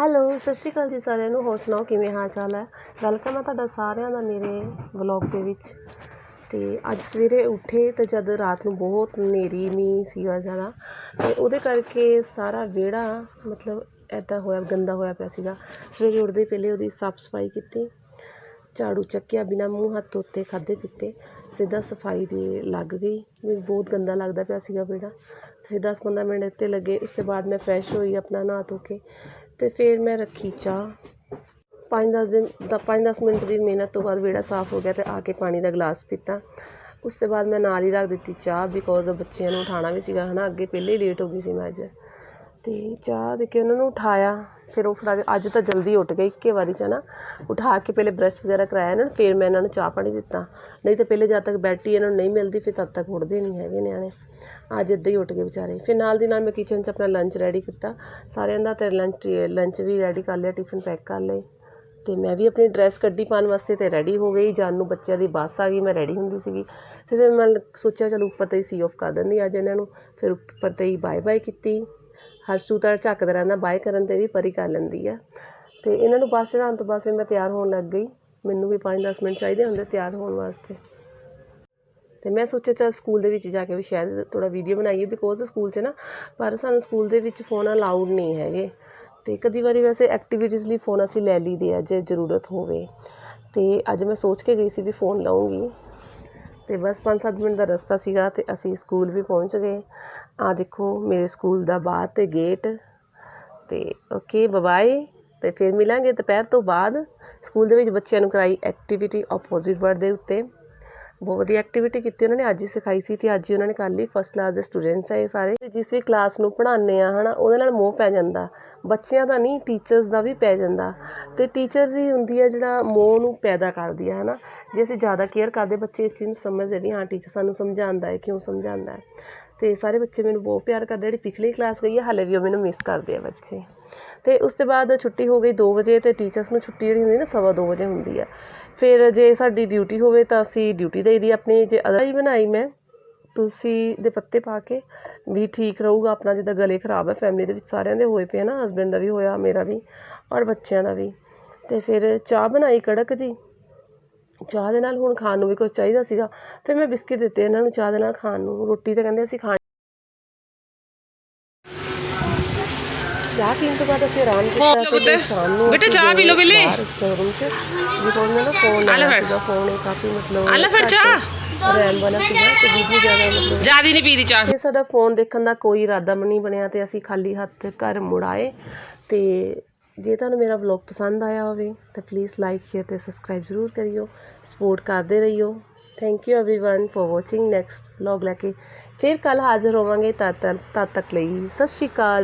Hello, ਸਤਿ ਸ਼੍ਰੀ ਅਕਾਲ ਜੀ ਸਾਰਿਆਂ ਨੂੰ। ਹੋਰ ਸੁਣਾਓ, ਕਿਵੇਂ ਹਾਲ ਚਾਲ ਹੈ? ਵੈਲਕਮ ਹੈ ਤੁਹਾਡਾ ਸਾਰਿਆਂ ਦਾ ਮੇਰੇ ਵਲੌਗ ਦੇ ਵਿੱਚ। ਤੇ ਅੱਜ ਸਵੇਰੇ ਉੱਠੇ ਤੇ ਜਦ ਰਾਤ ਨੂੰ ਬਹੁਤ ਹਨੇਰੀ, ਮੀਂਹ ਸੀਗਾ ਜ਼ਿਆਦਾ, ਤੇ ਉਹਦੇ ਕਰਕੇ ਸਾਰਾ ਵਿਹੜਾ ਮਤਲਬ ਐਦਾਂ ਹੋਇਆ, ਗੰਦਾ ਹੋਇਆ ਪਿਆ ਸੀਗਾ। ਸਵੇਰੇ ਉੱਠਦੇ ਪਹਿਲੇ ਉਹਦੀ ਸਾਫ਼ ਸਫ਼ਾਈ ਕੀਤੀ, ਝਾੜੂ ਚੱਕਿਆ ਬਿਨਾਂ ਮੂੰਹ ਹੱਥ ਧੋਤੇ, ਖਾਧੇ ਪੀਤੇ, ਸਿੱਧਾ ਸਫ਼ਾਈ ਦੀ ਲੱਗ ਗਈ। ਵੀ ਬਹੁਤ ਗੰਦਾ ਲੱਗਦਾ ਪਿਆ ਸੀਗਾ ਵਿਹੜਾ। ਫਿਰ 10 15 ਮਿੰਟ ਇੱਥੇ ਲੱਗੇ, ਉਸ ਤੋਂ ਬਾਅਦ ਮੈਂ ਫਰੈਸ਼ ਹੋਈ ਆਪਣਾ ਨਹਾ ਧੋ ਕੇ। ਅਤੇ ਫਿਰ ਮੈਂ ਰੱਖੀ ਚਾਹ। ਪੰਜ ਦਸ ਦਿਨ ਦਾ, ਪੰਜ ਦਸ ਮਿੰਟ ਦੀ ਮਿਹਨਤ ਤੋਂ ਬਾਅਦ ਵਿਹੜਾ ਸਾਫ਼ ਹੋ ਗਿਆ ਅਤੇ ਆ ਕੇ ਪਾਣੀ ਦਾ ਗਿਲਾਸ ਪੀਤਾ। ਉਸ ਤੋਂ ਬਾਅਦ ਮੈਂ ਨਾਲ ਹੀ ਰੱਖ ਦਿੱਤੀ ਚਾਹ ਬਿਕੋਜ਼ ਬੱਚਿਆਂ ਨੂੰ ਉਠਾਉਣਾ ਵੀ ਸੀਗਾ ਹੈ ਨਾ ਅੱਗੇ ਪਹਿਲੇ ਹੀ ਲੇਟ ਹੋ ਗਈ ਸੀ ਮੈਂ ਅੱਜ। ਅਤੇ ਚਾਹ ਦੇ ਕੇ ਉਹਨਾਂ ਨੂੰ ਉਠਾਇਆ। ਫਿਰ ਉਹ ਫੜਾ ਕੇ ਅੱਜ ਤਾਂ ਜਲਦੀ ਉੱਠ ਗਏ ਇੱਕੇ ਵਾਰੀ ਚ ਨਾ ਉਠਾ ਕੇ ਪਹਿਲੇ ਬਰਸ਼ ਵਗੈਰਾ ਕਰਾਇਆ ਇਹਨਾਂ ਨੂੰ, ਫਿਰ ਮੈਂ ਇਹਨਾਂ ਨੂੰ ਚਾਹ ਪਾਣੀ ਦਿੱਤਾ। ਨਹੀਂ ਤਾਂ ਪਹਿਲੇ ਜਦ ਤੱਕ ਬੈਠੀ ਇਹਨਾਂ ਨੂੰ ਨਹੀਂ ਮਿਲਦੀ, ਫਿਰ ਤਦ ਤੱਕ ਉੱਠਦੇ ਨਹੀਂ ਹੈਗੇ ਨਿਆਣੇ। ਅੱਜ ਇੱਦਾਂ ਹੀ ਉੱਠ ਗਏ ਵਿਚਾਰੇ। ਫਿਰ ਨਾਲ ਦੀ ਨਾਲ ਮੈਂ ਕਿਚਨ 'ਚ ਆਪਣਾ ਲੰਚ ਰੈਡੀ ਕੀਤਾ। ਸਾਰਿਆਂ ਦਾ ਤੇ ਲੰਚ ਲੰਚ ਵੀ ਰੈਡੀ ਕਰ ਲਿਆ ਟਿਫਨ ਪੈਕ ਕਰ ਲਏ। ਅਤੇ ਮੈਂ ਵੀ ਆਪਣੀ ਡਰੈਸ ਕੱਢੀ ਪਾਉਣ ਵਾਸਤੇ ਤੇ ਰੈਡੀ ਹੋ ਗਈ। ਜਾਣ ਨੂੰ ਬੱਚਿਆਂ ਦੀ ਬੱਸ ਆ ਗਈ, ਮੈਂ ਰੈਡੀ ਹੁੰਦੀ ਸੀਗੀ। ਤੇ ਫਿਰ ਮੈਂ ਸੋਚਿਆ, ਚਲੋ ਉੱਪਰ ਤੇ ਹੀ ਸੀ ਆਫ ਕਰ ਦਿੰਦੀ ਅੱਜ ਇਹਨਾਂ ਨੂੰ। ਫਿਰ ਉੱਪਰ ਤੇ ਹੀ ਬਾਏ ਬਾਏ ਕੀਤੀ। ਹਰਸ਼ੂ ਤਾਂ ਝੱਕਦਾ ਰਹਿੰਦਾ ਬਾਏ ਕਰਨ ਤੇ ਵੀ ਪਰੀ ਕਰ ਲੈਂਦੀ ਆ। ਅਤੇ ਇਹਨਾਂ ਨੂੰ ਬੱਸ ਚੜ੍ਹਾਉਣ ਤੋਂ ਬਾਅਦ ਫਿਰ ਮੈਂ ਤਿਆਰ ਹੋਣ ਲੱਗ ਗਈ। ਮੈਨੂੰ ਵੀ ਪੰਜ ਦਸ ਮਿੰਟ ਚਾਹੀਦੇ ਹੁੰਦੇ ਤਿਆਰ ਹੋਣ ਵਾਸਤੇ। ਅਤੇ ਮੈਂ ਸੋਚਿਆ, ਚੱਲ ਸਕੂਲ ਦੇ ਵਿੱਚ ਜਾ ਕੇ ਵੀ ਸ਼ਾਇਦ ਥੋੜ੍ਹਾ ਵੀਡੀਓ ਬਣਾਈਏ ਬਿਕੋਜ਼ ਸਕੂਲ 'ਚ ਨਾ ਪਰ ਸਾਨੂੰ ਸਕੂਲ ਦੇ ਵਿੱਚ ਫੋਨ ਅਲਾਊਡ ਨਹੀਂ ਹੈਗੇ। ਅਤੇ ਕਦੀ ਵਾਰੀ ਵੈਸੇ ਐਕਟੀਵਿਟੀਜ਼ ਲਈ ਫੋਨ ਅਸੀਂ ਲੈ ਲਈਦੇ ਆ, ਜੇ ਜ਼ਰੂਰਤ ਹੋਵੇ। ਅਤੇ ਅੱਜ ਮੈਂ ਸੋਚ ਕੇ ਗਈ ਸੀ ਵੀ ਫੋਨ ਲਊਂਗੀ। ਤੇ ਬਸ 5-7 ਮਿੰਟ ਦਾ ਰਸਤਾ ਸੀਗਾ ਤੇ ਅਸੀਂ ਸਕੂਲ ਵੀ ਪਹੁੰਚ ਗਏ। ਆ ਦੇਖੋ ਮੇਰੇ ਸਕੂਲ ਦਾ ਬਾਹਰ ਤੇ ਗੇਟ ਤੇ ਓਕੇ ਬਾਏ ਤੇ ਫਿਰ ਮਿਲਾਂਗੇ ਦੁਪਹਿਰ ਤੋਂ ਬਾਅਦ। ਸਕੂਲ ਦੇ ਵਿੱਚ ਬੱਚਿਆਂ ਨੂੰ ਕਰਾਈ ਐਕਟੀਵਿਟੀ ਆਪੋਜ਼ਿਟ ਵਰਡ ਦੇ ਉੱਤੇ। ਬਹੁਤ ਵਧੀਆ ਐਕਟੀਵਿਟੀ ਕੀਤੀ ਉਹਨਾਂ ਨੇ, ਅੱਜ ਹੀ ਸਿਖਾਈ ਸੀ ਤੇ ਅੱਜ ਹੀ ਉਹਨਾਂ ਨੇ ਕਰ ਲਈ ਫਸਟ ਕਲਾਸ ਦੇ ਸਟੂਡੈਂਟਸ ਆ ਇਹ ਸਾਰੇ। ਤੇ ਜਿਸ ਵੀ ਕਲਾਸ ਨੂੰ ਪੜ੍ਹਾਉਂਦੇ ਆ, ਹਨਾ, ਉਹਦੇ ਨਾਲ ਮੋਹ ਪੈ ਜਾਂਦਾ। ਬੱਚਿਆਂ ਦਾ ਨਹੀਂ ਟੀਚਰਸ ਦਾ ਵੀ ਪੈ ਜਾਂਦਾ। ਤੇ ਟੀਚਰਸ ਹੀ ਹੁੰਦੀ ਆ ਜਿਹੜਾ ਮੋਹ ਨੂੰ ਪੈਦਾ ਕਰਦੀ ਹੈ ਹਨਾ। ਜੇ ਅਸੀਂ ਜ਼ਿਆਦਾ ਕੇਅਰ ਕਰਦੇ, ਬੱਚੇ ਇਸ ਚੀਜ਼ ਨੂੰ ਸਮਝਦੇ ਵੀ ਹਾਂ ਟੀਚਰ ਸਾਨੂੰ ਸਮਝਾਉਂਦਾ ਹੈ, ਕਿਉਂ ਸਮਝਾਉਂਦਾ ਹੈ। ਅਤੇ ਸਾਰੇ ਬੱਚੇ ਮੈਨੂੰ ਬਹੁਤ ਪਿਆਰ ਕਰਦੇ ਜਿਹੜੀ ਪਿਛਲੀ ਕਲਾਸ ਗਈ ਹੈ ਹਾਲੇ ਵੀ ਉਹ ਮੈਨੂੰ ਮਿਸ ਕਰਦੇ ਆ ਬੱਚੇ। ਅਤੇ ਉਸ ਤੋਂ ਬਾਅਦ ਛੁੱਟੀ ਹੋ ਗਈ ਦੋ ਵਜੇ ਅਤੇ ਟੀਚਰਸ ਨੂੰ ਛੁੱਟੀ ਜਿਹੜੀ ਹੁੰਦੀ ਨਾ, ਸਵਾ ਦੋ ਵਜੇ ਹੁੰਦੀ ਆ। ਫਿਰ ਜੇ ਸਾਡੀ ਡਿਊਟੀ ਹੋਵੇ ਤਾਂ ਅਸੀਂ ਡਿਊਟੀ ਦੇਈ ਦੀ ਆਪਣੀ। ਜੇ ਅਦਾਈ ਬਣਾਈ ਮੈਂ ਤੁਲਸੀ ਦੇ ਪੱਤੇ ਪਾ ਕੇ ਵੀ ਠੀਕ ਰਹੂਗਾ, ਆਪਣਾ ਜਿੱਦਾਂ ਗਲੇ ਖਰਾਬ ਹੈ ਫੈਮਿਲੀ ਦੇ ਵਿੱਚ ਸਾਰਿਆਂ ਦੇ ਹੋਏ ਪਏ ਨਾ ਹਸਬੈਂਡ ਦਾ ਵੀ ਹੋਇਆ, ਮੇਰਾ ਵੀ ਔਰ ਬੱਚਿਆਂ ਦਾ ਵੀ। ਅਤੇ ਫਿਰ ਚਾਹ ਬਣਾਈ ਕੜਕ ਜੀ। ਚਾਹ ਦੇ ਨਾਲ ਹੁਣ ਖਾਣ ਨੂੰ ਵੀ ਕੁਝ ਚਾਹੀਦਾ ਸੀਗਾ। ਫਿਰ ਮੈਂ ਬਿਸਕਿਟ ਦਿੱਤੇ ਇਹਨਾਂ ਨੂੰ ਚਾਹ ਦੇ ਨਾਲ ਖਾਣ ਨੂੰ। ਰੋਟੀ ਤਾਂ ਕਹਿੰਦੇ ਅਸੀਂ ਖਾਣੀ ਚਾਹ ਪੀਣ ਤੋਂ ਬਾਅਦ ਅਸੀਂ ਆਰਾਮ ਕੀਤਾ ਤੇ ਸ਼ਾਮ ਨੂੰ ਬੇਟਾ ਚਾਹ ਪੀ ਗਏ ਬਿੱਲੀ। ਸ਼ੋਰੂਮ 'ਚ। ਮੈਂ ਨਾ ਫੋਨ ਲੈਣਾ ਸੀਗਾ ਫੋਨ ਕਾਫੀ ਮਤਲਬ ਆ ਲੈ ਫਿਰ ਚਾਹ। ਰੈਮ ਵਾਲਾ ਸੀਗਾ ਤੇ ਦੂਜੀ ਜ਼ਿਆਦਾ ਮਤਲਬ ਜਿਆਦੀ ਨਹੀਂ ਪੀਦੀ ਚਾਹ। ਤੇ ਸਾਡਾ ਫੋਨ ਦੇਖਣ ਦਾ ਕੋਈ ਇਰਾਦਾ ਨਹੀਂ ਬਣਿਆ ਤੇ ਅਸੀਂ ਖਾਲੀ ਹੱਥ ਘਰ ਮੁੜ ਆਏ ਤੇ ਜੇ ਤੁਹਾਨੂੰ ਮੇਰਾ ਵਲੌਗ ਪਸੰਦ ਆਇਆ ਹੋਵੇ, ਤਾਂ ਪਲੀਜ਼ ਲਾਈਕ ਸ਼ੇਅਰ ਅਤੇ ਸਬਸਕ੍ਰਾਈਬ ਜ਼ਰੂਰ ਕਰਿਓ। ਸਪੋਰਟ ਕਰਦੇ ਰਹੀਓ। Thank you everyone for watching next vlog ਲੈ ਕੇ ਫਿਰ ਕੱਲ ਹਾਜ਼ਰ ਹੋਵਾਂਗੇ ਤਦ ਤੱਕ ਲਈ ਸਤਿ ਸ਼੍ਰੀ ਅਕਾਲ।